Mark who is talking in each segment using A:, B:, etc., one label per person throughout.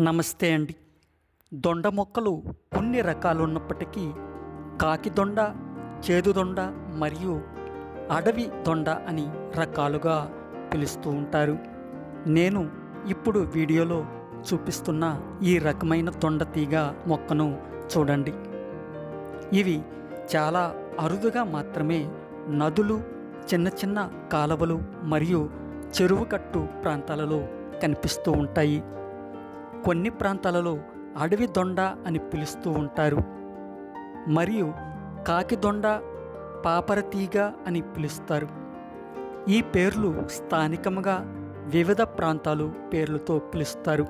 A: నమస్తే అండి. దొండ మొక్కలు కొన్ని రకాలు ఉన్నప్పటికీ కాకి దొండ చేదు దొండ మరియు అడవి దొండ అని రకాలుగా పిలుస్తూ ఉంటారు. నేను ఇప్పుడు వీడియోలో చూపిస్తున్న ఈ రకమైన దొండ తీగ మొక్కను చూడండి. ఇవి చాలా అరుదుగా మాత్రమే నదులు చిన్న చిన్న కాలువలు మరియు చెరువు కట్టు ప్రాంతాలలో కనిపిస్తూ ఉంటాయి. కొన్ని ప్రాంతాలలో అడవి దొండ అని పిలుస్తూ ఉంటారు. మరియు కాకి దొండ పాపరతీగ అని పిలుస్తారు. ఈ పేర్లు స్థానికంగా వివిధ ప్రాంతాలు పేర్లతో పిలుస్తారు.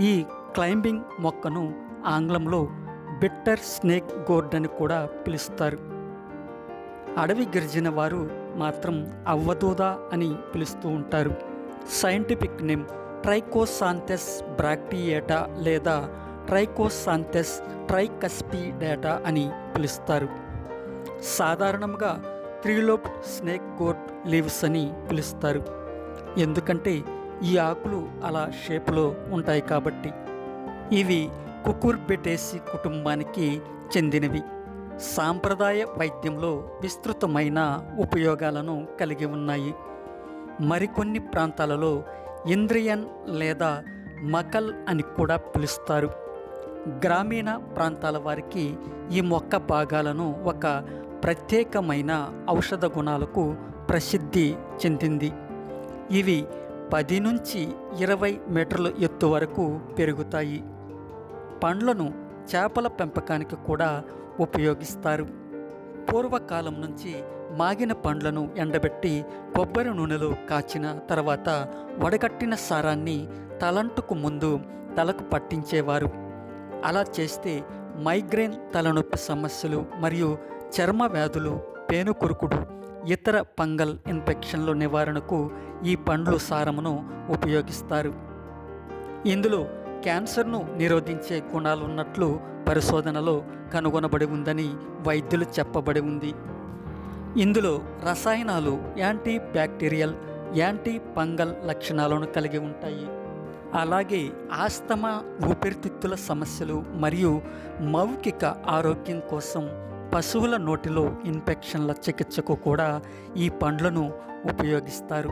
A: ఈ క్లైంబింగ్ మొక్కను ఆంగ్లంలో బిట్టర్ స్నేక్ గోర్డ్ అని కూడా పిలుస్తారు. అడవి గిరిజన వారు మాత్రం అవ్వదూద అని పిలుస్తూ ఉంటారు. సైంటిఫిక్ నేమ్ ట్రైకోసాంథెస్ బ్రాక్టియేటా లేదా ట్రైకోసాంథెస్ ట్రైకస్పిడేటా అని పిలుస్తారు. సాధారణంగా త్రీలోప్ స్నేక్ గోట్ లీవ్స్ అని పిలుస్తారు. ఎందుకంటే ఈ ఆకులు అలా షేపులో ఉంటాయి కాబట్టి. ఇవి కుకుర్బెటేసి కుటుంబానికి చెందినవి. సాంప్రదాయ వైద్యంలో విస్తృతమైన ఉపయోగాలను కలిగి ఉన్నాయి. మరికొన్ని ప్రాంతాలలో ఇంద్రియన్ లేదా మకల్ అని కూడా పిలుస్తారు. గ్రామీణ ప్రాంతాల వారికి ఈ మొక్క భాగాలను ఒక ప్రత్యేకమైన ఔషధ గుణాలకు ప్రసిద్ధి చెందింది. ఇవి పది నుంచి ఇరవై మీటర్ల ఎత్తు వరకు పెరుగుతాయి. పండ్లను చేపల పెంపకానికి కూడా ఉపయోగిస్తారు. పూర్వకాలం నుంచి మాగిన పండ్లను ఎండబెట్టి కొబ్బరి నూనెలో కాచిన తర్వాత వడగట్టిన సారాన్ని తలంటుకు ముందు తలకు పట్టించేవారు. అలా చేస్తే మైగ్రేన్ తలనొప్పి సమస్యలు మరియు చర్మ వ్యాధులు పేనుకురుకుడు ఇతర పంగల్ ఇన్ఫెక్షన్ల నివారణకు ఈ పండ్లు సారమును ఉపయోగిస్తారు. ఇందులో క్యాన్సర్ను నిరోధించే గుణాలున్నట్లు పరిశోధనలో కనుగొనబడి ఉందని వైద్యులు చెప్పబడి ఉంది. ఇందులో రసాయనాలు యాంటీ బ్యాక్టీరియల్ యాంటీ ఫంగల్ లక్షణాలను కలిగి ఉంటాయి. అలాగే ఆస్తమా ఊపిరితిత్తుల సమస్యలు మరియు మౌఖిక ఆరోగ్యం కోసం పశువుల నోటిలో ఇన్ఫెక్షన్ల చికిత్సకు కూడా ఈ పండ్లను ఉపయోగిస్తారు.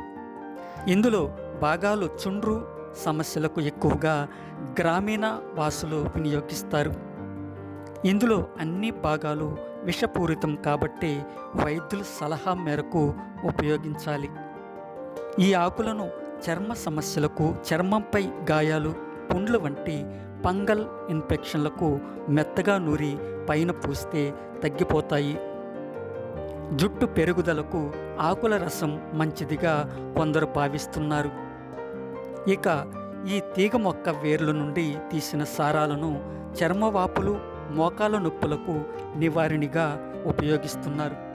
A: ఇందులో భాగాలు చుండ్రు సమస్యలకు ఎక్కువగా గ్రామీణ వాసులు వినియోగిస్తారు. ఇందులో అన్ని భాగాలు విషపూరితం కాబట్టి వైద్యుల సలహా మేరకు ఉపయోగించాలి. ఈ ఆకులను చర్మ సమస్యలకు చర్మంపై గాయాలు పుండ్లు వంటి ఫంగల్ ఇన్ఫెక్షన్లకు మెత్తగా నూరి పైన పూస్తే తగ్గిపోతాయి. జుట్టు పెరుగుదలకు ఆకుల రసం మంచిదిగా కొందరు భావిస్తున్నారు. ఇక ఈ తీగ మొక్క వేర్ల నుండి తీసిన సారాలను చర్మవాపులు మోకాల నొప్పులకు నివారణగా ఉపయోగిస్తున్నారు.